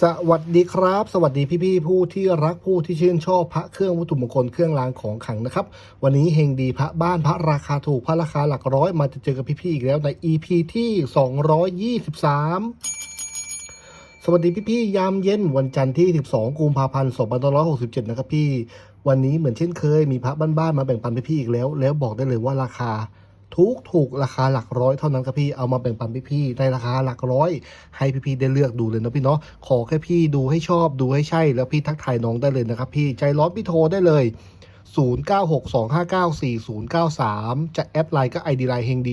สวัสดีครับ สวัสดีพี่ๆผู้ที่รักผู้ที่ชื่นชอบพระเครื่องวัตถุมงคลเครื่องรางของขลังนะครับ วันนี้เฮงดีพระบ้านพระราคาถูกพระราคาหลักร้อยมาจะเจอกับพี่ๆอีกแล้วใน EP ที่ 223สวัสดีพี่ๆยามเย็นวันจันทร์ที่ 12 กุมภาพันธ์ 2567 นะครับพี่ วันนี้เหมือนเช่นเคยมีพระบ้านๆมาแบ่งปันพี่ๆอีกแล้ว แล้วบอกได้เลยว่าราคา ทุกถูกราคาหลักร้อยเท่านั้นครับพี่เอามาแบ่งปันพี่ๆในราคาหลักร้อย ให้พี่ๆได้เลือกดูเลยนะพี่เนาะขอแค่พี่ดูให้ชอบดูให้ใช่ แล้วพี่ทักทายน้องได้เลยนะครับพี่ใจร้อนพี่โทรได้เลย0962594093 จะแอดไลน์ก็ ID ไลน์เฮงดี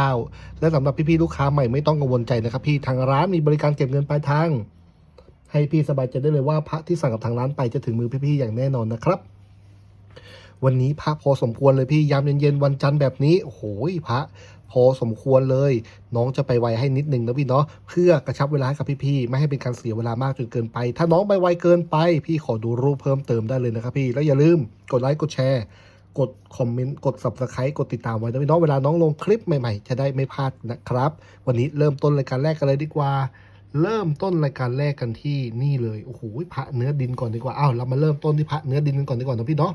789 และสำหรับพี่ๆลูกค้าใหม่ไม่ต้องกังวลใจนะครับพี่ทางร้านมีบริการเก็บเงินปลายทาง ให้พี่สบายใจได้เลยว่าพระที่สั่งกับทางร้านไปจะถึงมือพี่ๆอย่างแน่นอนนะครับ วันนี้พระพอสมควรเลยพี่ยามเย็นๆวันจันทร์แบบนี้โอ้โหพระพอสมควรเลย น้องจะไปไวให้นิดนึงนะพี่เนาะเพื่อกระชับเวลากับพี่ๆไม่ให้เป็นการเสียเวลามากจนเกินไป ถ้าน้องไปไวเกินไป พี่ขอดูรูปเพิ่มเติมได้เลยนะครับพี่แล้วอย่าลืมกดไลค์กดแชร์กดคอมเมนต์ กด subscribe กดติดตามไว้นะพี่เน้องเวลาน้องลงคลิปใหม่ๆ จะได้ไม่พลาดนะครับ วันนี้เริ่มต้นรายการแรกกันเลยดีกว่า เริ่มต้นรายการแรกกันที่นี่เลย โอ้โหพระเนื้อดินก่อนดีกว่า อ้าวเรามาเริ่มต้นที่พระเนื้อดินกันก่อนดีกว่านะพี่เนาะ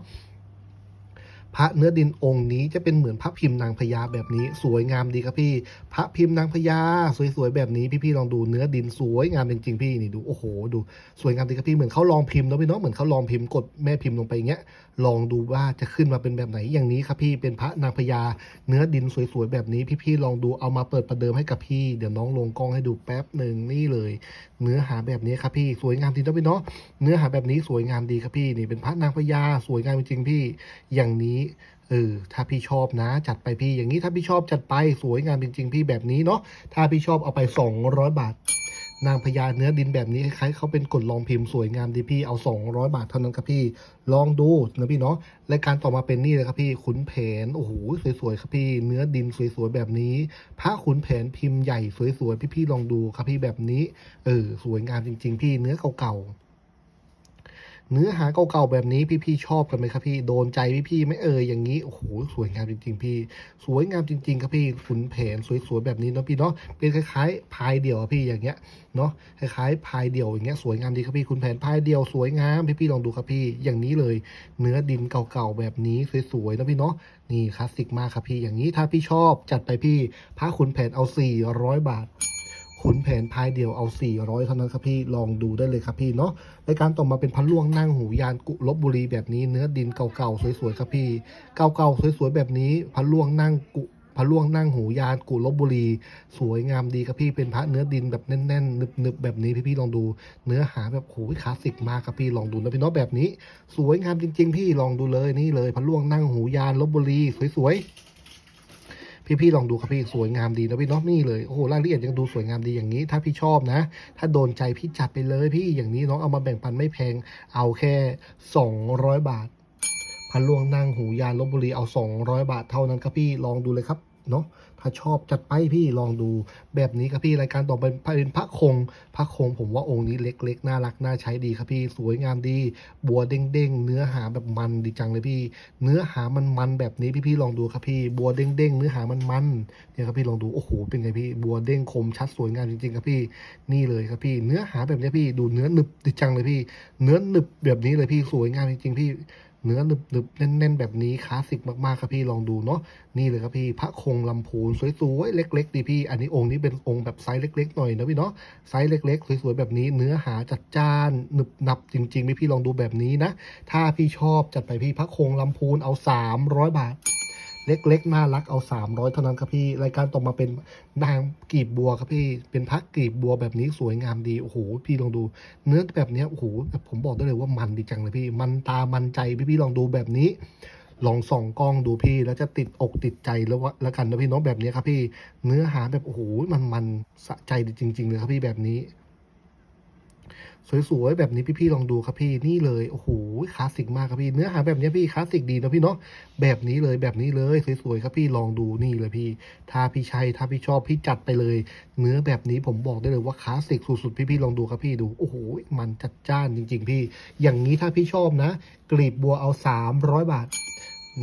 พระเนื้อดินองค์นี้จะเป็นเหมือนพระพิมพ์นางพญาแบบนี้ สวยงามดีครับพี่ พระพิมพ์นางพญาสวยๆแบบนี้พี่ๆลองดูเนื้อดินสวยงามจริงๆพี่นี่ดูโอ้โหดูสวยงามดีครับพี่เหมือนเขาลองพิมพ์เนาะพี่เนาะเหมือนเขาลองพิมพ์กดแม่พิมพ์ลงไปอย่างเงี้ย ลองดูว่าจะขึ้นมาเป็นแบบไหนอย่างนี้ครับพี่เป็นพระนางพญาเนื้อดินสวยๆแบบนี้พี่ๆลองดูเอามาเปิดประเดิมให้กับพี่เดี๋ยวน้องลงกล้องให้ดูแป๊บหนึ่งนี่เลย เนื้อหาแบบนี้ครับพี่สวยงามจริงนะพี่เนาะเนื้อหาแบบนี้สวยงามดีครับพี่นี่เป็นพระนางพญาสวยงามจริงๆพี่อย่างนี้เออถ้าพี่ชอบนะ จัดไปพี่อย่างนี้ถ้าพี่ชอบจัดไปสวยงามจริง ๆ พี่แบบนี้เนาะถ้าพี่ชอบเอาไป 200 บาท นางพญาเนื้อดินแบบนี้คล้ายๆเขาเป็นกดลองพิมพ์สวยงามดีพี่เอา 200 บาทเท่านั้นครับพี่ลองดูนะพี่เนาะรายการต่อมาเป็นนี่เลยครับพี่ขุนแผนโอ้โหสวยๆครับพี่ เนื้อดินสวยๆแบบนี้ พระขุนแผนพิมพ์ใหญ่สวยๆพี่ๆลองดูครับพี่แบบนี้เออสวยงามจริง ๆ พี่เนื้อเก่าๆ เนื้อหาเก่าๆแบบนี้พี่ๆชอบกันไหมครับพี่โดนใจพี่ๆไหม่เอ่ยอย่างนี้โอ้โหสวยงามจริง ๆ พี่ สวยงามจริง ๆ ครับพี่ขุนแผนสวยๆแบบนี้เนาะพี่เนาะเป็นคล้ายๆพายเดี่ยวพี่อย่างเงี้ยเนาะคล้ายๆพายเดี่ยวอย่างเงี้ยสวยงามดีครับพี่ขุนแผนพายเดี่ยวสวยงามพี่ๆลองดูครับพี่อย่างนี้เลย เนื้อดินเก่าๆแบบนี้สวยๆนะพี่เนาะนี่คลาสสิกมากครับพี่อย่างนี้ถ้าพี่ชอบจัดไปพี่พระขุนแผนเอา400บาท ขุนแผนพายเดียวเอา 400 เท่านั้นครับพี่ ลองดูได้เลยครับพี่เนาะรายการต่อมาเป็นพันล่วงนั่งหูยานกุลบบุรีแบบนี้ เนื้อดินเก่าๆสวยๆครับพี่ เก่าๆสวยๆแบบนี้พันล่วงนั่งกุพันล่วงนั่งหูยานกุลบบุรี สวยงามดีครับพี่เป็นพระเนื้อดินแบบแน่นๆนึบๆแบบนี้พี่ๆลองดู เนื้อหาแบบโหคลาสสิกมากครับพี่ลองดูนะพี่เนาะแบบนี้ สวยงามจริง ๆ พี่ลองดูเลยนี่เลยพันล่วงนั่งหูยานลบบุรี สวยๆ พี่ๆลองดูครับพี่สวยงามดีนะพี่เนาะนี่เลยโอ้โหรายละเอียดยังดูสวยงามดีอย่างนี้ ถ้าพี่ชอบนะ ถ้าโดนใจพี่จัดไปเลยพี่อย่างนี้น้องเอามาแบ่งปันไม่แพงเอาแค่ 200 บาทพันลวงนั่งหูยานลบบุรีเอา 200 บาทเท่านั้นครับพี่ลองดูเลยครับเนาะ ถ้าชอบจัดไปพี่ลองดูแบบนี้ครับพี่รายการต่อไปเป็นพระคง พระคง ผมว่าองค์นี้เล็กๆน่ารักน่าใช้ดีครับพี่สวยงามดี บัวเด้งๆเนื้อหาแบบมันดีจังเลยพี่ เนื้อหามันมันแบบนี้พี่ๆลองดูครับพี่ บัวเด้งๆเนื้อหามันมันเนี่ยครับพี่ลองดูโอ้โหเป็นไงพี่ บัวเด้งคมชัดสวยงามจริงๆครับพี่นี่เลยครับพี่ เนื้อหาแบบนี้พี่ดูเนื้อหนึบดีจังเลยพี่ เนื้อหนึบแบบนี้เลยพี่สวยงามจริงๆพี่ เนื้อหนึบหนึบแน่นๆ แบบนี้คลาสสิกมากๆครับพี่ลองดูเนาะนี่เลยครับพี่พระคงลำพูนสวยๆเล็ก ๆ ดีพี่ อันนี้องค์นี้เป็นองค์แบบไซส์เล็ก ๆ หน่อยนะพี่เนาะไซส์เล็ก ๆ สวยๆแบบนี้เนื้อหาจัดจ้านหนึบหนับจริงๆพี่พี่ลองดูแบบนี้นะ ถ้าพี่ชอบจัดไปพี่พระคงลำพูนเอา 300 บาท เล็กๆน่ารักเอา 300 เท่านั้นครับพี่ รายการต่อมาเป็นนางกีบบัวครับพี่ เป็นพักกีบบัวแบบนี้สวยงามดี โอ้โห พี่ลองดู เนื้อแบบนี้โอ้โหผมบอกได้เลยว่ามันดีจังเลยพี่ มันตามันใจพี่พี่ลองดูแบบนี้ ลองส่องกล้องดูพี่ แล้วจะติดอกติดใจแล้วว่าแล้วกันนะพี่น้องแบบนี้ครับพี่ เนื้อหาแบบโอ้โหมันมันสะใจจริง ๆ เลยครับพี่แบบนี้ สวยๆแบบนี้พี่ๆลองดูครับพี่นี่เลยโอ้โหคลาสสิกมากครับพี่เนื้อหาแบบนี้พี่คลาสสิกดีนะพี่เนาะแบบนี้เลยแบบนี้เลยสวยๆครับพี่ลองดูนี่เลยพี่ ถ้าพี่ใช่ถ้าพี่ชอบพี่จัดไปเลย เนื้อแบบนี้ผมบอกได้เลยว่าคลาสสิกสุดๆพี่ๆลองดูครับพี่ดูโอ้โหมันจัดจ้านจริง ๆ พี่ อย่างนี้ถ้าพี่ชอบนะ กลีบบัวเอา 300 บาท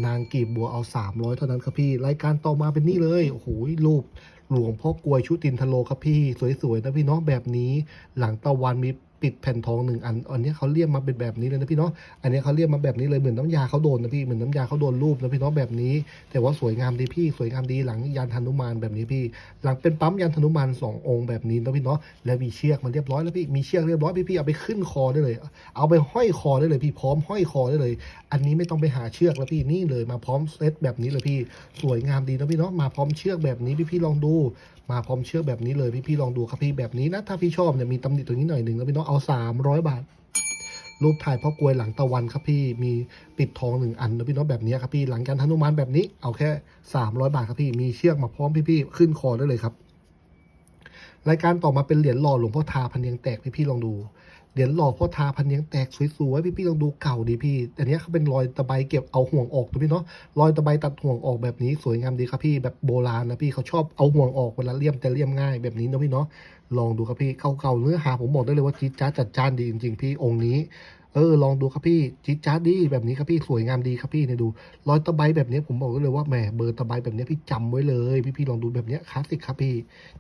นางกีบบัวเอา 300 เท่านั้นครับพี่ รายการต่อมาเป็นนี่เลย โอ้โห รูป หลวงพ่อกลวยชุตินทโลครับพี่ สวยๆนะพี่เน้องแบบนี้ หลังตะวันมี ปิดแผ่นทองหนึ่งอันอันนี้เขาเรียกมาเป็นแบบนี้เลยนะพี่เนาะอันนี้เขาเรียกมาแบบนี้เลยเหมือนน้ำยาเขาโดนนะพี่เหมือนน้ำยาเขาโดนรูปนะพี่เนาะแบบนี้ แต่ว่าสวยงามดีพี่สวยงามดีหลังยันธนุมานแบบนี้พี่ หลังเป็นปั๊มยันธนุมานสององค์แบบนี้นะพี่เนาะแล้วมีเชือกมันเรียบร้อยแล้วพี่มีเชือกเรียบร้อยพี่พี่เอาไปขึ้นคอได้เลย เอาไปห้อยคอได้เลยพี่พร้อมห้อยคอได้เลย อันนี้ไม่ต้องไปหาเชือกแล้วพี่นี่เลยมาพร้อมเซตแบบนี้เลยพี่ สวยงามดีนะพี่เนาะมาพร้อมเชือกแบบนี้พี่พี่ลองดูมาพร้อมเชือกแบบนี้เลยพี่พี่ลองดูครับพี่แบบนี้นะถ้าพี่ชอบเนี่ยมีตำหนิตรงนี้หน่อยหนึ่งแล้วพี่น้องเอาสามร้อยบาท รูปถ่ายพ่อกลวยหลังตะวันครับพี่มีปิดทองหนึ่งอันนะพี่น้องแบบนี้ครับพี่หลังการทนุมานแบบนี้เอาแค่สามร้อยบาทครับพี่มีเชือกมาพร้อมพี่พี่ขึ้นคอได้เลยครับรายการต่อมาเป็นเหรียญหล่อหลวงพ่อทาพันยังแตกพี่พี่ลองดู เหรียญหล่อพ่อทาพันเนียงแตกสวยๆพี่พี่ลองดูเก่าดีพี่แต่เนี้ยเขาเป็นรอยตะไบเก็บเอาห่วงออกตัวพี่เนาะรอยตะไบตัดห่วงออกแบบนี้สวยงามดีครับพี่แบบโบราณนะพี่เขาชอบเอาห่วงออกเวลาเลี่ยมแต่เลี่ยมง่ายแบบนี้นะพี่เนาะลองดูครับพี่เก่าๆเนื้อหาผมบอกได้เลยว่าจี๊ดจ้าจัดจ้านดีจริงๆพี่องค์นี้ เออลองดูครับพี่จี๊ดจ้าดดีแบบนี้ครับพี่สวยงามดีครับพี่เนี่ยดูรอยตะไบแบบนี้ผมบอกเลยว่าแหมเบอร์ตะไบแบบนี้พี่จำไว้เลยพี่พี่ลองดูแบบนี้คลาสสิกครับพี่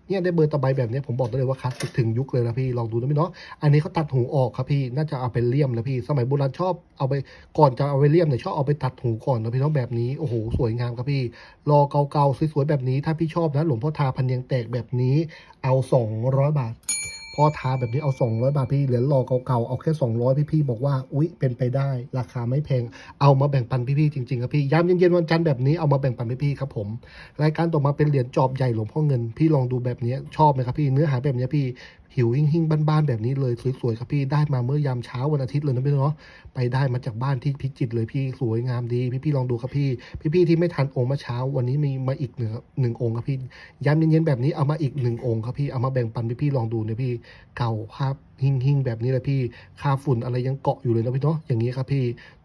เนี่ยได้เบอร์ตะไบแบบนี้ผมบอกได้เลยว่าคลาสสิกถึงยุคเลยนะพี่ลองดูนะพี่เนาะอันนี้เขาตัดหูออกครับพี่น่าจะเอาไปเลี่ยมนะพี่ สมัยโบราณชอบเอาไปก่อนจะเอาไปเลี่ยมเนี่ยชอบเอาไปตัดหูก่อนนะพี่เนาะแบบนี้โอ้โหสวยงามครับพี่รอเก่าๆสวยๆแบบนี้ถ้าพี่ชอบนะหลวงพ่อทาพันยังแตกแบบนี้เอา 200 บาท พอทาแบบนี้เอา 200 บาทพี่เหรียญหล่อเก่าๆเอาแค่ 200 พี่ๆบอกว่าอุ๊ยเป็นไปได้ ราคาไม่แพงเอามาแบ่งปันพี่ๆจริงๆครับพี่ยามเย็นๆวันจันทร์แบบนี้เอามาแบ่งปันพี่ๆครับผม รายการต่อมาเป็นเหรียญจอบใหญ่หลวงพ่อเงิน พี่ลองดูแบบนี้ชอบไหมครับพี่เนื้อหาแบบนี้พี่ หิวหิ่งๆบ้านๆแบบนี้เลยสวยๆครับพี่ได้มาเมื่อยามเช้าวันอาทิตย์เลยนะพี่เนาะไปได้มาจากบ้านที่พิจิตรเลยพี่สวยงามดี พี่ๆลองดูครับพี่ พี่ๆที่ไม่ทันองค์เมื่อเช้า วันนี้มีมาอีกหนึ่งหนึ่งองค์ครับพี่ยามเย็นๆแบบนี้เอามาอีกหนึ่งองค์ครับพี่เอามาแบ่งปันพี่ๆลองดูเนี่ยพี่เก่าภาพหิ่งหิ่งๆแบบนี้เลยพี่ค่าฝุ่นอะไรยังเกาะอยู่เลยนะพี่เนาะอย่างนี้ครับพี่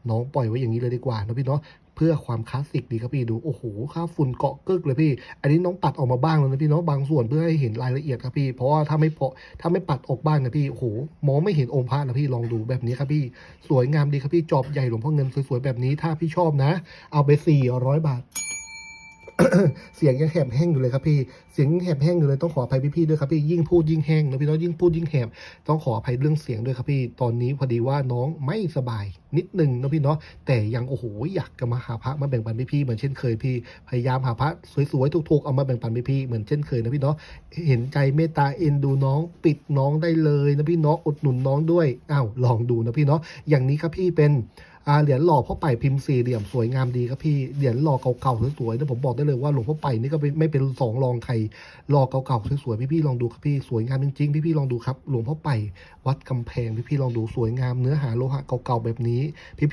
น้องปล่อยไว้อย่างนี้เลยดีกว่านะพี่เนาะ เพื่อความคลาสสิกดีครับพี่ดูโอ้โหค่าฝุ่นเกาะกึกเลยพี่ อันนี้น้องปัดออกมาบ้างแล้วนะพี่เนาะบางส่วนเพื่อให้เห็นรายละเอียดครับพี่เพราะว่าถ้าไม่พอถ้าไม่ปัดออกบ้างนะพี่โอ้โหมองไม่เห็นองค์พระนะพี่ลองดูแบบนี้ครับพี่ สวยงามดีครับพี่จอบใหญ่หลวงพ่อเงินสวยๆแบบนี้ถ้าพี่ชอบนะ เอาไปสี่ร้อยบาท เสียงยังแหบแห้งอยู่เลยครับพี่ เสียงยังแหบแห้งอยู่เลยต้องขออภัยพี่ๆด้วยครับพี่ ยิ่งพูดยิ่งแห้งนะพี่เน้องยิ่งพูดยิ่งแหบ ต้องขออภัยเรื่องเสียงด้วยครับพี่ ตอนนี้พอดีว่าน้องไม่สบายนิดหนึ่งนะพี่เนาะ แต่ยังโอ้โหอยากจะมาหาพระมาแบ่งปันพี่ๆเหมือนเช่นเคยพี่ พยายามหาพระสวยๆถูกๆเอามาแบ่งปันพี่ๆเหมือนเช่นเคยนะพี่เนาะ เห็นใจเมตตาเอ็นดูน้องปิดน้องได้เลยนะพี่เนาะ อุดหนุนน้องด้วย อ้าวลองดูนะพี่เนาะ อย่างนี้ครับพี่เป็น อ่าเหรียญหล่อพ่อไปพิมพ์สี่เหลี่ยมสวยงามดีครับพี่เหรียญหล่อเก่าๆสวยๆนะผมบอกได้เลยว่าหลวงพ่อไปนี่ก็ไม่ไม่เป็นสองรองใครหล่อเก่าๆสวยๆพี่ๆลองดูครับพี่สวยงามจริงๆพี่ๆลองดูครับหลวงพ่อไปวัดกำแพงพี่ๆลองดูสวยงามเนื้อหาโลหะเก่าๆแบบนี้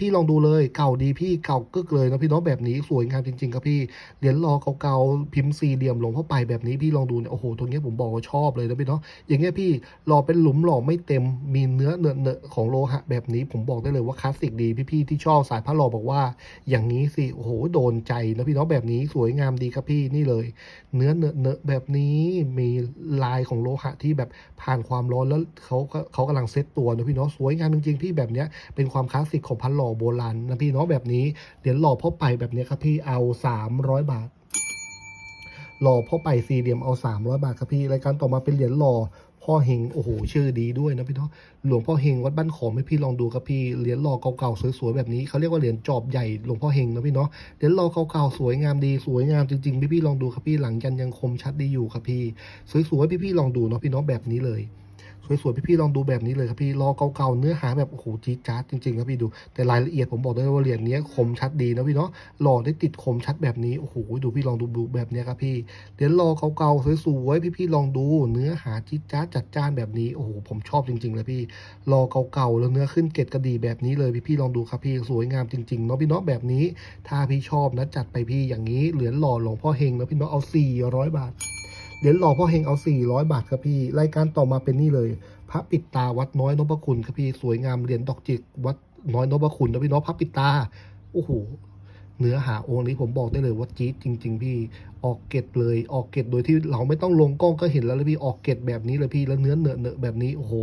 พี่ๆลองดูเลยเก่าดีพี่เก่ากึกเลยนะพี่น้องแบบนี้สวยงามจริงๆครับพี่เหรียญหล่อเก่าๆพิมพ์สี่เหลี่ยมหลวงพ่อไปแบบนี้พี่ลองดูเนี่ยโอ้โหตรงเนี้ยผมบอกว่าชอบเลยนะพี่เนาะอย่างเงี้ยพี่หล่อเป็นหลุมหล่อไม่เต็มมีเนื้อเนอะเนอของโลหะแบบนี้ผมบอกได้เลยว่าคลาสสิกดีพี่ที่ชอบสายพระหล่อบอกว่า อย่างนี้สิโอ้โหโดนใจนะพี่น้องแบบนี้สวยงามดีครับพี่นี่เลย เนื้อเนอะเนอแบบนี้มีลายของโลหะที่แบบผ่านความร้อนแล้วเขาเขากำลังเซตตัวนะพี่น้องสวยงามจริงๆพี่แบบเนี้ยเป็นความคลาสสิกของพระหล่อโบราณนะพี่น้องแบบนี้เหรียญหล่อพ่อไปแบบเนี้ยครับพี่เอา 300 บาท หล่อพ่อไปสี่เหลี่ยมเอา 300 บาทครับพี่รายการต่อมาเป็นเหรียญหล่อพ่อเฮงโอ้โหชื่อดีด้วยนะพี่เนาะหลวงพ่อเฮงวัดบ้านขอมให้พี่ลองดูครับพี่เหรียญหล่อเก่าๆสวยๆแบบนี้เขาเรียกว่าเหรียญจอบใหญ่หลวงพ่อเฮงนะพี่เนาะเหรียญหล่อเก่าๆสวยงามดีสวยงามจริงๆพี่ๆลองดูครับพี่หลังยันยังคมชัดดีอยู่ครับพี่สวยๆพี่ๆลองดูเนาะพี่เนาะแบบนี้เลย สวยๆพี่ๆลองดูแบบนี้เลยครับพี่รอเก่าๆเนื้อหาแบบโอ้โหจี๊ดจ๊าดจริงๆครับพี่ดูแต่รายละเอียดผมบอกได้ว่าเหรียญนี้คมชัดดีนะพี่เนาะหล่อได้ติดคมชัดแบบนี้โอ้โหดูพี่ลองดูดูแบบนี้ครับพี่เหรียญรอเก่าๆสวยๆพี่ๆลองดูเนื้อหาจี๊ดจ๊าดจัดจ้านแบบนี้โอ้โหผมชอบจริงๆเลยพี่รอเก่าๆแล้วเนื้อขึ้นเกล็ดกระดีแบบนี้เลยพี่ๆลองดูครับพี่สวยงามจริงๆเนาะพี่เนาะแบบนี้ ถ้าพี่ชอบนะจัดไปพี่อย่างนี้เหรียญหล่อหลวงพ่อเฮงนะพี่เนาะเอา400บาท เหรียญหล่อพ่อเฮงเอา 400 บาทครับพี่ รายการต่อมาเป็นนี่เลย พระปิดตาวัดน้อยนพคุณครับพี่ สวยงามเหรียญดอกจิกวัดน้อยนพคุณนะพี่น้องพระปิดตา โอ้โห เนื้อหาองค์นี้ผมบอกได้เลยว่าจี๊ดจริง ๆ พี่ ออกเกตเลย ออกเกตโดยที่เราไม่ต้องลงกล้องก็เห็นแล้วเลยพี่ ออกเกตแบบนี้เลยพี่ แล้วเนื้อเนอะเนอะแบบนี้ โอ้โห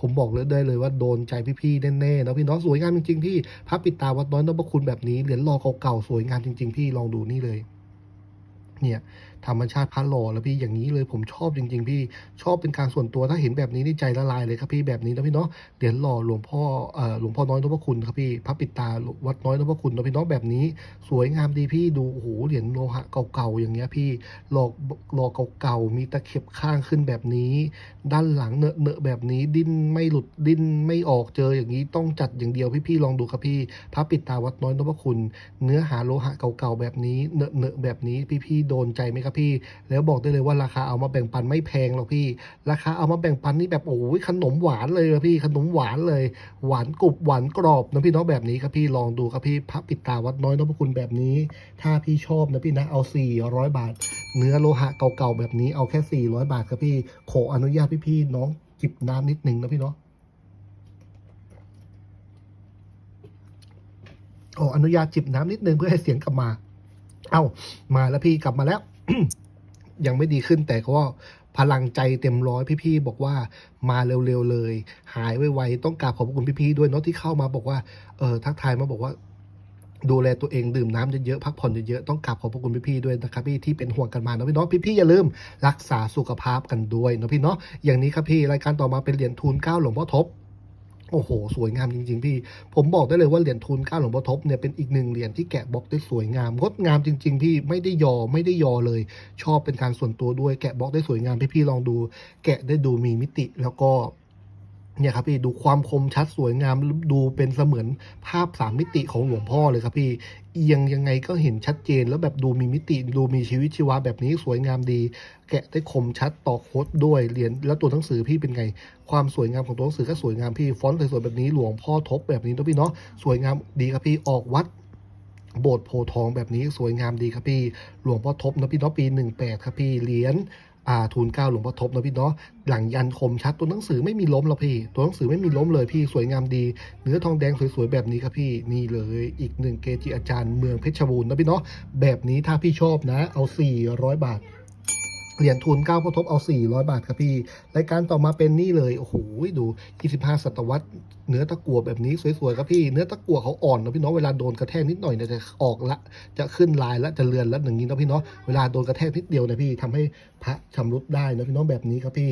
ผมบอกเลยได้เลยว่าโดนใจพี่ๆแน่ๆนะพี่น้องสวยงามจริงๆพี่ พระปิดตาวัดน้อยนพคุณแบบนี้ เหรียญรอเก่าๆสวยงามจริง ๆ พี่ ลองดูนี่เลย เนี่ย ธรรมชาติพระหล่อแล้วพี่อย่างนี้เลยผมชอบจริง ๆ พี่ชอบเป็นการส่วนตัวถ้าเห็นแบบนี้นี่ใจละลายเลยครับพี่แบบนี้นะพี่เนาะเหรียญหล่อหลวงพ่อเอ่อหลวงพ่อน้อยนพคุณครับพี่พระปิดตาวัดน้อยนพคุณนะพี่เนาะแบบนี้ สวยงามดีพี่ดูโอ้โหเหรียญโลหะเก่าๆอย่างเงี้ยพี่หลอกหลอกเก่าๆมีตะเข็บข้างขึ้นแบบนี้ ด้านหลังเนอะเนอะแบบนี้ดิ้นไม่หลุดดิ้นไม่ออกเจออย่างนี้ต้องจัดอย่างเดียวพี่ๆลองดูครับพี่พระปิดตาวัดน้อยนพคุณ เนื้อหาโลหะเก่าๆแบบนี้เนอะเนอะแบบนี้พี่ๆโดนใจไหมครับพี่ แล้วบอกได้เลยว่าราคาเอามาแบ่งปันไม่แพงหรอกพี่ ราคาเอามาแบ่งปันนี่แบบโอ้ยขนมหวานเลยอะพี่ ขนมหวานเลย หวานกรุบหวานกรอบนะพี่เน้องแบบนี้ครับพี่ลองดูครับพี่พระปิดตาวัดน้อยนพคุณแบบนี้ ถ้าพี่ชอบนะพี่นะเอา 400 บาท เนื้อโลหะเก่าๆแบบนี้เอาแค่ 400 บาทครับพี่ ขออนุญาตพี่ๆน้องจิบน้ำนิดนึงนะพี่เนาะขออนุญาตจิบน้ำนิดนึงเพื่อให้เสียงกลับมา เอ้า มาแล้วพี่กลับมาแล้ว ยังไม่ดีขึ้นแต่ก็พลังใจเต็มร้อยพี่ๆบอกว่ามาเร็วๆเลย หายไวๆต้องกราบขอบคุณพี่ๆด้วยเนาะที่เข้ามาบอกว่าเออทักทายมาบอกว่าดูแลตัวเองดื่มน้ำเยอะๆพักผ่อนเยอะๆต้องกราบขอบพระคุณพี่ๆด้วยนะครับพี่ที่เป็นห่วงกันมาเนาะพี่เนาะพี่ๆอย่าลืมรักษาสุขภาพกันด้วยเนาะพี่เนาะอย่างนี้ครับพี่รายการต่อมาเป็นเหรียญทูลเกล้าหลวงพ่อทบ โอ้โห สวยงามจริง ๆ พี่ ผมบอกได้เลยว่าเหรียญทุนก้าหลวงพ่อทบเนี่ยเป็นอีกหนึ่งเหรียญที่แกะบล็อกได้สวยงาม งดงามจริง ๆ พี่ไม่ได้ยอไม่ได้ยอเลย ชอบเป็นการส่วนตัวด้วยแกะบล็อกได้สวยงามพี่ๆลองดู แกะได้ดูมีมิติแล้วก็ เนี่ยครับพี่ดูความคมชัดสวยงามดูเป็นเสมือนภาพสามมิติของหลวงพ่อเลยครับพี่เอียงยังไงก็เห็นชัดเจนแล้วแบบดูมีมิติดูมีชีวิตชีวาแบบนี้สวยงามดี แกะได้คมชัดต่อโค้ดด้วยเหรียญแล้วตัวหนังสือพี่เป็นไง ความสวยงามของตัวหนังสือก็สวยงามพี่ฟอนต์สวยๆแบบนี้หลวงพ่อทบแบบนี้นะพี่เนาะสวยงามดีครับพี่ออกวัดโบสถ์โพทองแบบนี้สวยงามดีครับพี่ หลวงพ่อทบนะพี่เนาะปีหนึ่งแปดครับพี่ เหรียญ อาทูลเก้าหลวงพ่อทบนะพี่เนาะหลังยันคมชัดตัวหนังสือไม่มีล้มหรอกพี่ ตัวหนังสือไม่มีล้มเลยพี่สวยงามดี เนื้อทองแดงสวยๆแบบนี้ครับพี่นี่เลยอีกหนึ่งเกจิอาจารย์เมืองเพชรบูรณ์นะพี่เนาะแบบนี้ถ้าพี่ชอบนะ เอา 400 บาทเหรียญทุน9พอทบเอา 400 บาทครับพี่ รายการต่อมาเป็นนี่เลย โอ้โห ดู 25 ศตวรรษ เนื้อตะกั่วแบบนี้สวยๆครับพี่เนื้อตะกั่วเขาอ่อนนะพี่เนาะเวลาโดนกระแทกนิดหน่อยเนี่ยจะออกละ จะขึ้นลายละจะเลือนละอย่างนี้นะพี่เนาะเวลาโดนกระแทกนิดเดียวนะพี่ทำให้พระชำรุดได้นะพี่เน้องแบบนี้ครับพี่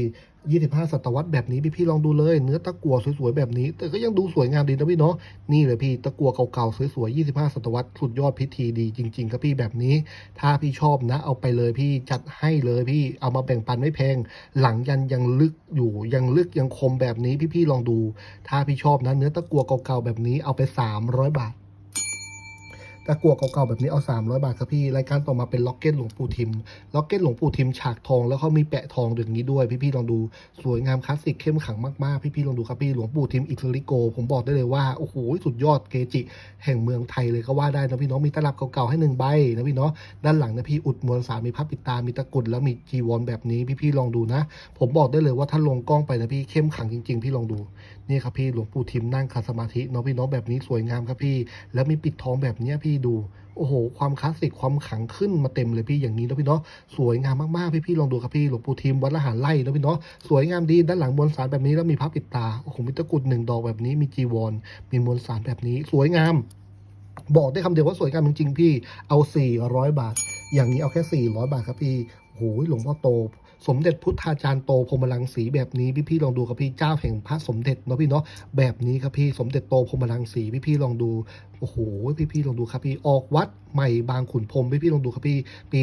25ศตวรรษแบบนี้พี่ๆลองดูเลย เนื้อตะกั่วสวยๆแบบนี้ แต่ก็ยังดูสวยงามดีนะพี่เนาะนี่เลยพี่ตะกั่วเก่าๆสวยๆ25ศตวรรษสุดยอดพิธีดีจริง ๆ ครับพี่แบบนี้ ถ้าพี่ชอบนะ เอาไปเลยพี่จัดให้เลยพี่เอามาแบ่งปันไม่แพง หลังยันยังลึกอยู่ยังลึกยังคมแบบนี้พี่ๆลองดู ถ้าพี่ชอบอบนะ เนื้อตะกัวเก่าๆแบบนี้เอาไป 300 บาทตะกัวเก่าๆแบบนี้เอา 300 บาทครับพี่ รายการต่อมาเป็นล็อกเก็ตหลวงปู่ทิม ล็อกเก็ตหลวงปู่ทิมฉากทอง แล้วเขามีแปะทองอย่างนี้ด้วย พี่ๆลองดู สวยงามคลาสสิกเข้มขังมากๆ พี่ๆลองดูครับพี่ หลวงปู่ทิมอิตาลิโก ผมบอกได้เลยว่า โอ้โห สุดยอดเกจิ แห่งเมืองไทยเลยก็ว่าได้นะพี่น้อง มีตลับเก่าๆให้หนึ่งใบนะพี่เนาะ ด้านหลังนะพี่อุดมวลสามีพับปิดตา มีตะกุดแล้วมีจีวรแบบนี้ พี่ๆลองดูนะ ผมบอกได้เลยว่าถ้าลงกล้องไปนะพี่เข้มขังจริง ๆ พี่ลองดู นี่ครับพี่หลวงปู่ทิมนั่งขัดสมาธิเนาะพี่เน้องแบบนี้สวยงามครับพี่ แล้วมีปิดทองแบบเนี้ยพี่ดูโอ้โห ความคลาสสิกความขังขึ้นมาเต็มเลยพี่อย่างนี้นะพี่เนาะสวยงามมากๆพี่พี่ลองดูครับพี่หลวงปู่ทิมวัดละหารไร่นะพี่เนาะสวยงามดีด้านหลังมวลสารแบบนี้แล้วมีพับปิดตาโอ้โหมีตะกรุดหนึ่งดอกแบบนี้มีจีวร มีมวลสารแบบนี้ สวยงาม บอกได้คำเดียวว่าสวยงามจริงๆพี่เอา 400 บาท อย่างนี้เอาแค่ 400 บาทครับพี่โอ้โหหลวงพ่อโต สมเด็จพุทธาจารย์โตพรมลังสีแบบนี้พี่พี่ลองดูครับพี่เจ้าแห่งพระสมเด็จเนาะพี่เนาะแบบนี้ครับพี่สมเด็จโตพรมลังสีพี่พี่ลองดูโอ้โหพี่พี่ลองดูครับพี่ออกวัดใหม่บางขุนพรมพี่พี่ลองดูครับพี่ปี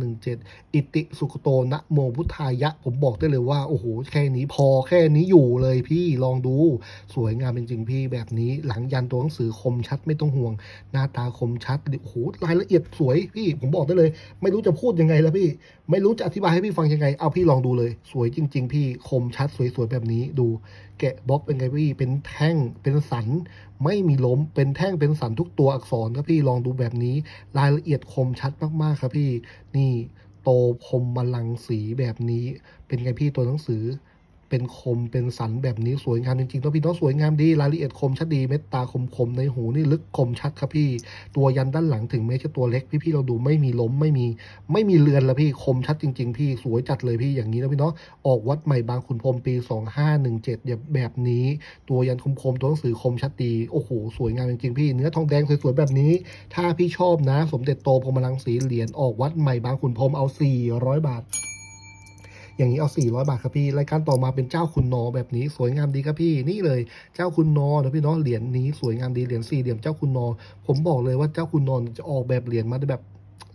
2517 อิติสุขโตนะโมพุทธายะ ผมบอกได้เลยว่า โอ้โห แค่นี้พอแค่นี้อยู่เลยพี่ลองดู สวยงามจริงพี่แบบนี้หลังยันตัวหนังสือคมชัดไม่ต้องห่วง หน้าตาคมชัดโอ้โหรายละเอียดสวยพี่ ผมบอกได้เลย ไม่รู้จะพูดยังไงแล้วพี่ ไม่รู้จะอธิบายให้พี่ฟังยังไง เอาพี่ลองดูเลย สวยจริง ๆ พี่คมชัดสวยๆแบบนี้ดู แกะบล็อกเป็นไงพี่ เป็นแท่ง เป็นสัน ไม่มีล้ม เป็นแท่ง เป็นสันทุกตัวอักษรครับพี่ ลองดูแบบนี้ รายละเอียดคมชัดมากๆครับพี่ นี่ โตพรหมลังสีแบบนี้ เป็นไงพี่ตัวหนังสือ เป็นคมเป็นสันแบบนี้สวยงามจริงๆแล้วพี่น้องสวยงามดีรายละเอียดคมชัดดีเม็ดตาคมๆในหูนี่ลึกคมชัดครับพี่ตัวยันด้านหลังถึงแม้จะตัวเล็กพี่ๆเราดูไม่มีล้มไม่มี ไม่มีเลือนแล้วพี่คมชัดจริง ๆ พี่สวยจัดเลยพี่อย่างนี้นะพี่เนาะออกวัดใหม่บางขุนพรมปี 2517แบบนี้ ตัวยันคมๆตัวหนังสือคมชัดดีโอ้โหสวยงามจริงๆพี่เนื้อทองแดงสวยๆแบบนี้ ถ้าพี่ชอบนะ สมเด็จโตพรมรังสีเหรียญออกวัดใหม่บางขุนพรมเอา 400 บาท อย่างนี้เอา 400 บาทครับพี่ รายการต่อมาเป็นเจ้าคุณนอแบบนี้สวยงามดีครับพี่ นี่เลย เจ้าคุณนอนะพี่เน้อเหรียญนี้สวยงามดี เหรียญสี่เหลี่ยมเจ้าคุณนอ ผมบอกเลยว่าเจ้าคุณนอจะออกแบบเหรียญมาได้แบบ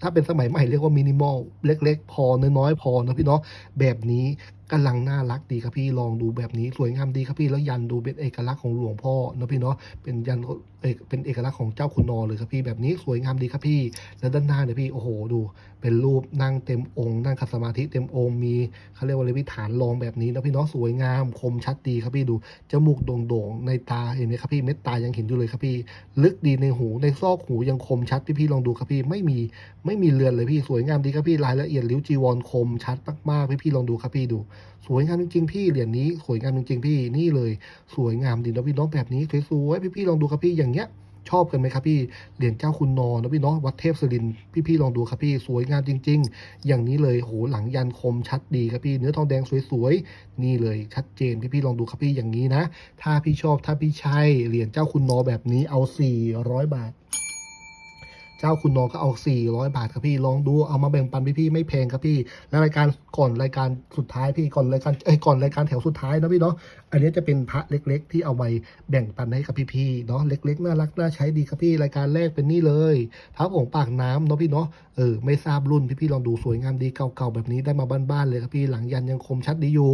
ถ้าเป็นสมัยใหม่เรียกว่ามินิมอลเล็ก ๆ พอน้อยๆพอนะพี่เนาะแบบนี้ กำลังน่ารักดีครับพี่ลองดูแบบนี้สวยงามดีครับพี่แล้วยันดูเป็นเอกลักษณ์ของหลวงพ่อนะพี่เนาะเป็นยันเอกเป็นเอกลักษณ์ของเจ้าคุณนอเลยครับพี่แบบนี้สวยงามดีครับพี่ แล้วด้านหน้าเนี่ยพี่โอ้โหดู เป็นรูปนั่งเต็มองค์นั่งขัดสมาธิเต็มองค์มีเขาเรียกว่าอะไรพี่ฐานรองแบบนี้นะพี่เนาะสวยงามคมชัดดีครับพี่ดูจมูกโด่งๆในตาเห็นไหมครับพี่เม็ดตายังเห็นอยู่เลยครับพี่ ลึกดีในหูในซอกหูยังคมชัดพี่พี่ๆลองดูครับพี่ไม่มีไม่มีเลือนเลยพี่สวยงามดีครับพี่รายละเอียดริ้วจีวรคมชัดมากๆพี่พี่ๆลองดูครับพี่ดูสวยงามจริงๆพี่เหรียญนี้สวยงามจริงๆพี่นี่เลย สวยงามดีนะพี่น้องแบบนี้สวยๆพี่ๆลองดูครับพี่อย่างเงี้ยชอบกันไหมครับพี่ เหรียญเจ้าคุณนอนะพี่เนาะวัดเทพศิรินพี่ๆลองดูครับพี่ สวยงามจริง ๆ อย่างนี้เลยโหหลังยันคมชัดดีครับพี่ เนื้อทองแดงสวยๆ นี่เลยชัดเจนพี่ๆลองดูครับพี่อย่างนี้นะ ถ้าพี่ชอบถ้าพี่ใช่เหรียญเจ้าคุณนอแบบนี้เอา 400 บาท เจ้าคุณน้องก็เอา 400 บาทครับพี่ลองดูเอามาแบ่งปันพี่ๆไม่แพงครับพี่ และรายการก่อนรายการสุดท้ายพี่ก่อนรายการเอ้ยก่อนรายการแถวสุดท้ายนะพี่เนาะอันนี้จะเป็นพระเล็ก ๆ ที่เอาไว้แบ่งปันให้กับพี่ๆเนาะเล็ก ๆ น่ารักน่าใช้ดีครับพี่รายการแรกเป็นนี่เลยพระผงปากน้ำเนาะพี่เนาะเออไม่ทราบรุ่นพี่ๆลองดูสวยงามดีเก่าๆแบบนี้ได้มาบ้านๆเลยครับพี่หลังยันยังคมชัดดีอยู่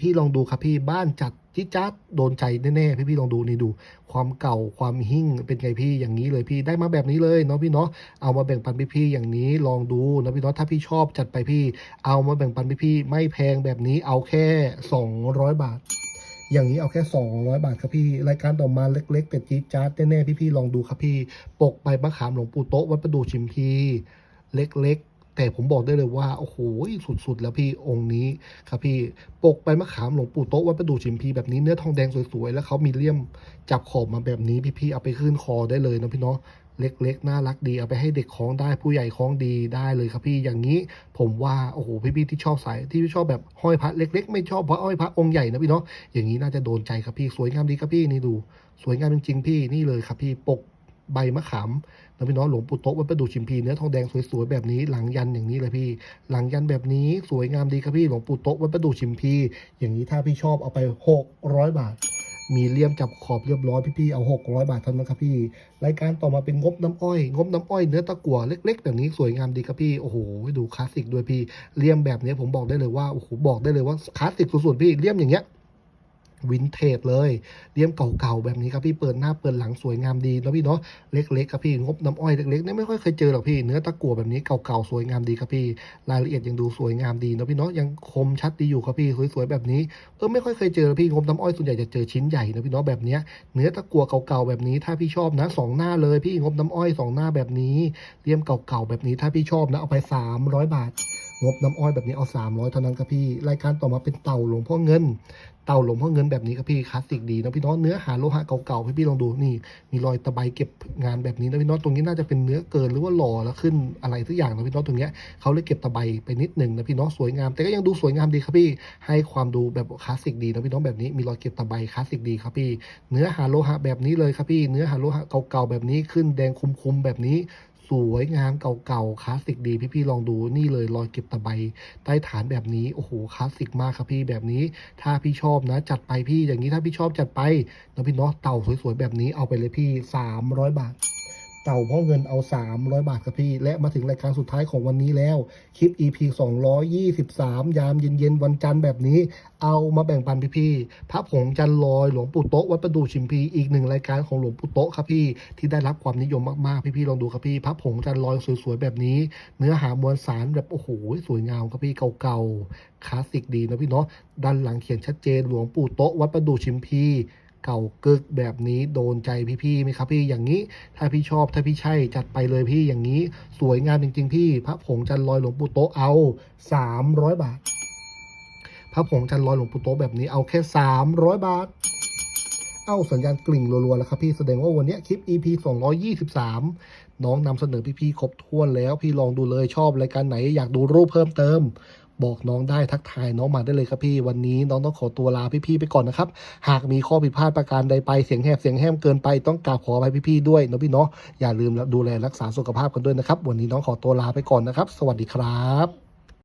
พี่ๆลองดูครับพี่บ้านจัด จิ๊ดจัดโดนใจแน่ๆพี่ๆลองดูนี่ดู ความเก่าความหิ่งเป็นไงพี่อย่างนี้เลยพี่ได้มาแบบนี้เลยเนาะพี่เนาะเอามาแบ่งปันพี่ๆอย่างนี้ลองดูนะพี่เนาะถ้าพี่ชอบจัดไปพี่ เอามาแบ่งปันพี่ๆไม่แพงแบบนี้เอาแค่ 200 บาทอย่างนี้เอาแค่ 200 บาทครับพี่ รายการต่อมาเล็ก ๆ แต่จี๊ดจ๊าดแน่ๆพี่ๆลองดูครับพี่ ปกใบมะขามหลวงปู่โต๊ะวัดประดู่ชิมพี เล็ก ๆ แต่ผมบอกได้เลยว่า โอ้โหสุดๆ แล้วพี่องค์นี้ครับพี่ปกใบมะขามหลวงปู่โต๊ะวัดประดู่ชิมพีแบบนี้เนื้อทองแดงสวยๆ แล้วเขามีเลี่ยมจับขอบมาแบบนี้พี่ๆเอาไปขึ้นคอได้เลยนะพี่เนาะเล็กๆ น่ารักดี เอาไปให้เด็กคล้องได้ผู้ใหญ่คล้องดีได้เลยครับพี่อย่างนี้ผมว่าโอ้โหพี่ๆที่ชอบสายที่ชอบแบบห้อยพระเล็ก ๆ ไม่ชอบเพราะห้อยพระองค์ใหญ่นะพี่เนาะอย่างนี้น่าจะโดนใจครับพี่สวยงามดีครับพี่นี่ดู สวยงามจริงๆพี่นี่เลยครับพี่ปกใบมะขาม นะพี่น้องหลวงปู่โต๊ะวัดประดู่ชิมพีเนื้อทองแดงสวยๆแบบนี้หลังยันอย่างนี้เลยพี่ หลังยันแบบนี้สวยงามดีครับพี่หลวงปู่โต๊ะวัดประดู่ชิมพี อย่างนี้ถ้าพี่ชอบเอาไป 600 บาทมีเลี่ยมจับขอบเรียบร้อยพี่ๆเอา 600 บาทเท่านั้นครับพี่ รายการต่อมาเป็นงบน้ำอ้อย งบน้ำอ้อยเนื้อตะกั่วเล็กๆแบบนี้สวยงามดีครับพี่โอ้โหดูคลาสสิกด้วยพี่เลี่ยมแบบนี้ผมบอกได้เลยว่าโอ้โหบอกได้เลยว่าคลาสสิกสุดๆพี่เลี่ยมอย่างเงี้ย วินเทจเลยเลี่ยมเก่าๆแบบนี้ครับพี่เปิดหน้าเปิดหลังสวยงามดีแล้วพี่เนาะเล็กๆครับพี่งบน้ำอ้อยเล็กๆเนี่ยไม่ค่อยเคยเจอหรอกพี่เนื้อตะกั่วแบบนี้เก่าๆสวยงามดีครับพี่รายละเอียดยังดูสวยงามดีนะพี่เนาะยังคมชัดดีอยู่ครับพี่สวยๆแบบนี้เออไม่ค่อยเคยเจอพี่งบน้ำอ้อยส่วนใหญ่จะเจอชิ้นใหญ่นะพี่เนาะแบบเนี้ยเนื้อตะกั่วเก่าๆแบบนี้ถ้าพี่ชอบนะสองหน้าเลยพี่งบน้ำอ้อยสองหน้าแบบนี้เลี่ยมเก่าๆแบบนี้ถ้าพี่ชอบนะเอาไป 300 บาท งบน้ำอ้อยแบบนี้เอา 300 เท่านั้นครับพี่ รายการต่อมาเป็นเต่าหลวงพ่อเงิน เต่าหลวงพ่อเงินแบบนี้ครับพี่คลาสสิกดีนะพี่น้องเนื้อหาโลหะเก่าๆพี่พี่ลองดูนี่มีรอยตะไบเก็บงานแบบนี้นะพี่น้องตรงนี้น่าจะเป็นเนื้อเกินหรือว่าหล่อแล้วขึ้นอะไรทุกอย่างนะพี่น้องตรงเนี้ยเขาเลยเก็บตะไบไปนิดหนึ่งนะพี่น้องสวยงาม แต่ก็ยังดูสวยงามดีครับพี่ ให้ความดูแบบคลาสสิกดีนะพี่น้องแบบนี้มีรอยเก็บตะไบคลาสสิกดีครับพี่ เนื้อหาโลหะแบบนี้เลยครับพี่ เนื้อหาโลหะเก่าๆแบบนี้ขึ้นแดงคุมๆแบบนี้ สวยงามเก่าๆคลาสสิกดีพี่ๆลองดูนี่เลยรอยเก็บตะไบใต้ฐานแบบนี้โอ้โหคลาสสิกมากครับพี่แบบนี้ ถ้าพี่ชอบนะ จัดไปพี่อย่างนี้ถ้าพี่ชอบจัดไปนะพี่เนาะเต่าสวยๆแบบนี้เอาไปเลยพี่ 300 บาท เต่าพ่อเงินเอา 300 บาทครับพี่ และมาถึงรายการสุดท้ายของวันนี้แล้ว คลิป EP 223 ยามเย็นๆ วันจันทร์แบบนี้ เอามาแบ่งปันพี่ๆพระผงจันลอยหลวงปู่โต๊ะวัดประดู่ชิมพีอีกหนึ่งรายการของหลวงปู่โต๊ะครับพี่ ที่ได้รับความนิยมมากๆ พี่ๆลองดูครับพี่พระผงจันลอยสวยๆแบบนี้ เนื้อหามวลสารแบบโอ้โหสวยงามครับพี่เก่าๆคลาสสิกดีนะพี่เนาะด้านหลังเขียนชัดเจนหลวงปู่โต๊ะวัดประดู่ชิมพี เก่ากึกแบบนี้โดนใจพี่ๆไหมครับพี่อย่างนี้ ถ้าพี่ชอบถ้าพี่ใช่จัดไปเลยพี่อย่างนี้ สวยงามจริง ๆ พี่ พระผงจันลอยหลวงปู่โตเอา 300 บาท พระผงจันลอยหลวงปู่โตแบบนี้เอาแค่ 300 บาท เอ้าสัญญาณกลิ่งรัวๆแล้วครับพี่แสดงว่าวันนี้คลิป EP 223 น้องนำเสนอพี่ๆครบถ้วนแล้วพี่ลองดูเลยชอบรายการไหนอยากดูรูปเพิ่มเติม บอกน้องได้ทักทายน้องมาได้เลยครับพี่วันนี้น้องต้องขอตัวลาพี่ๆไปก่อนนะครับ หากมีข้อผิดพลาดประการใดไปเสียงแหบเสียงแห้มเกินไปต้องกราบขออภัยพี่ๆด้วยนะพี่เนาะอย่าลืมดูแลรักษาสุขภาพกันด้วยนะครับ วันนี้น้องขอตัวลาไปก่อนนะครับ สวัสดีครับ